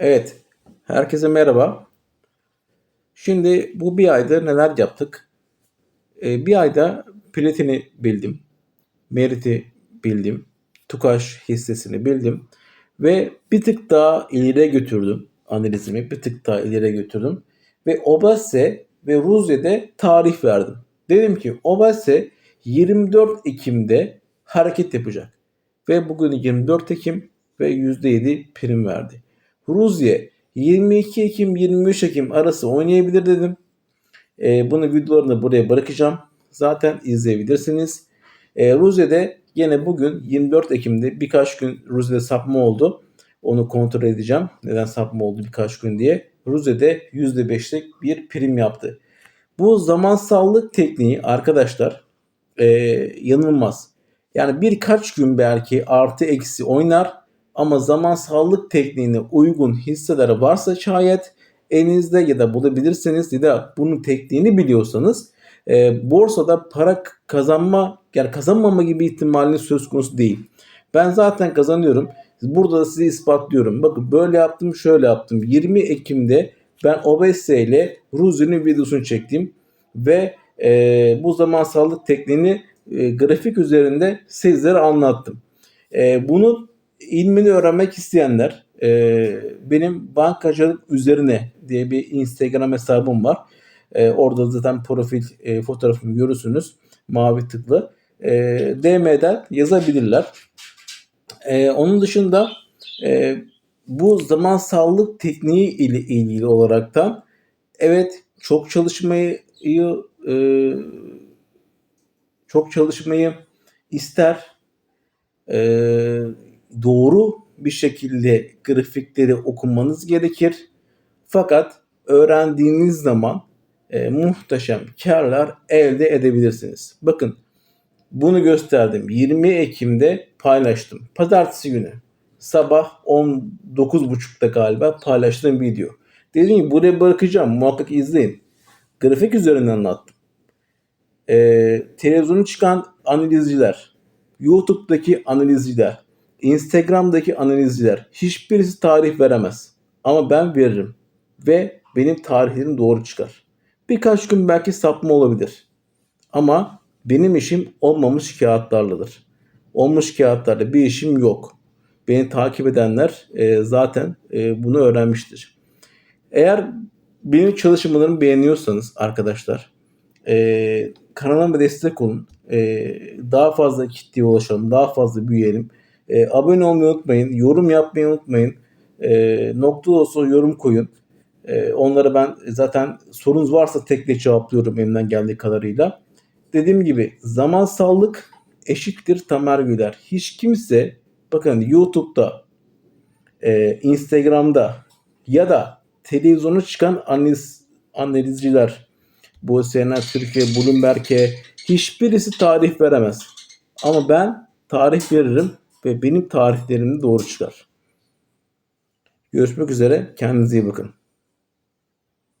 Evet, herkese merhaba. Şimdi bu bir ayda neler yaptık? Ee, bir ayda platini bildim, meriti bildim, tukaş hissesini bildim ve bir tık daha ileriye götürdüm analizimi, bir tık daha ileriye götürdüm ve Obase ve Ruzya'da tarih verdim. Dedim ki Obase 24 Ekim'de hareket yapacak ve bugün 24 Ekim ve %7 prim verdi. Ruziye 22 Ekim 23 Ekim arası oynayabilir dedim. E, bunu videolarını buraya bırakacağım. Zaten izleyebilirsiniz. E, Ruziye'de yine bugün 24 Ekim'de birkaç gün Ruziye'de sapma oldu. Onu kontrol edeceğim. Neden sapma oldu birkaç gün diye. Ruziye'de %5'lik bir prim yaptı. Bu zamansallık tekniği arkadaşlar e, yanılmaz. Yani birkaç gün belki artı eksi oynar ama zamansallık tekniğine uygun hisseler varsa şayet elinizde ya da bulabilirseniz ya da bunun tekniğini biliyorsanız e, borsada para kazanma yani kazanmama gibi ihtimaliniz söz konusu değil. Ben zaten kazanıyorum. Burada da size ispatlıyorum. Bakın böyle yaptım şöyle yaptım. 20 Ekim'de ben OBS ile Ruzi'nin videosunu çektim. Ve e, bu zamansallık tekniğini e, grafik üzerinde sizlere anlattım. E, bunun ilmini öğrenmek isteyenler e, benim bankacılık üzerine diye bir Instagram hesabım var. E, orada zaten profil e, fotoğrafımı görürsünüz. Mavi tıklı. E, DM'den yazabilirler. E, onun dışında e, bu zamansallık tekniği ile ilgili olaraktan evet çok çalışmayı e, çok çalışmayı ister. E, doğru bir şekilde grafikleri okumanız gerekir. Fakat öğrendiğiniz zaman e, muhteşem karlar elde edebilirsiniz. Bakın bunu gösterdim. 20 Ekim'de paylaştım. Pazartesi günü sabah 19.30'da galiba paylaştığım video. Dedim ki buraya bırakacağım muhakkak izleyin. Grafik üzerinden anlattım. Ee, televizyonu çıkan analizciler, YouTube'daki analizciler, Instagram'daki analizciler hiçbirisi tarih veremez. Ama ben veririm. Ve benim tarihlerim doğru çıkar. Birkaç gün belki sapma olabilir. Ama benim işim olmamış kağıtlarladır. Olmuş kağıtlarla bir işim yok. Beni takip edenler e, zaten e, bunu öğrenmiştir. Eğer benim çalışmalarımı beğeniyorsanız arkadaşlar e, kanalıma destek olun. E, daha fazla kitleye ulaşalım. Daha fazla büyüyelim. E, abone olmayı unutmayın. Yorum yapmayı unutmayın. E, nokta olsa yorum koyun. E, onlara ben zaten sorunuz varsa tek tek cevaplıyorum elimden geldiği kadarıyla. Dediğim gibi zamansallık eşittir Tamer Güler. Hiç kimse bakın YouTube'da, e, Instagram'da ya da televizyona çıkan analiz, analizciler bu CNN Türkiye, Bloomberg'e hiçbirisi tarih veremez. Ama ben tarih veririm ve benim tarihlerim doğru çıkar. Görüşmek üzere. Kendinize iyi bakın.